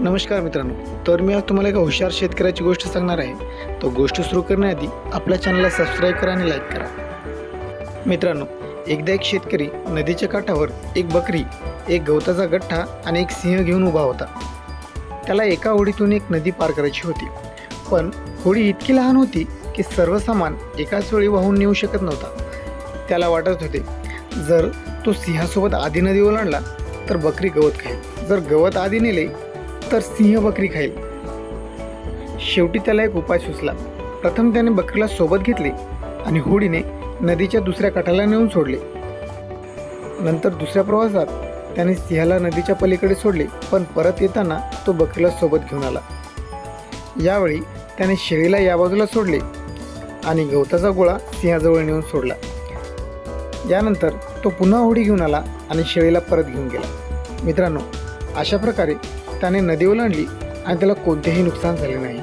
नमस्कार मित्रांनो तर मी आज तुम्हाला एका हुशार शेतकऱ्याची गोष्ट सांगणार आहे. तो गोष्ट सुरू करण्याआधी आपल्या चॅनलला सबस्क्राईब करा आणि लाईक करा. मित्रांनो एकदा एक शेतकरी नदीच्या काठावर एक बकरी एक गवताचा गठ्ठा आणि एक सिंह घेऊन उभा होता. त्याला एका होडीतून एक नदी पार करायची होती. पण होडी इतकी लहान होती की सर्व सामान एकाच वेळी वाहून नेऊ शकत नव्हता. त्याला वाटत होते जर तो सिंहासोबत आधी नदी ओलांडला तर बकरी गवत खाईल. जर गवत आधी नेले तर सिंह बकरी खाईल. शेवटी त्याला एक उपाय सुचला. प्रथम त्याने बकरीला सोबत घेतले आणि होडीने नदीच्या दुसऱ्या काठाला नेऊन सोडले. नंतर दुसऱ्या प्रवासात त्याने सिंहाला नदीच्या पलीकडे सोडले पण परत येताना तो बकरीला सोबत घेऊन आला. यावेळी त्याने शेळीला या बाजूला सोडले आणि गवताचा गोळा सिंहाजवळ नेऊन सोडला. यानंतर तो पुन्हा होडी घेऊन आला आणि शेळीला परत घेऊन गेला. मित्रांनो अशा प्रकारे त्याने नदी ओलांडली आणि त्याला कोणतेही नुकसान झाले नाही.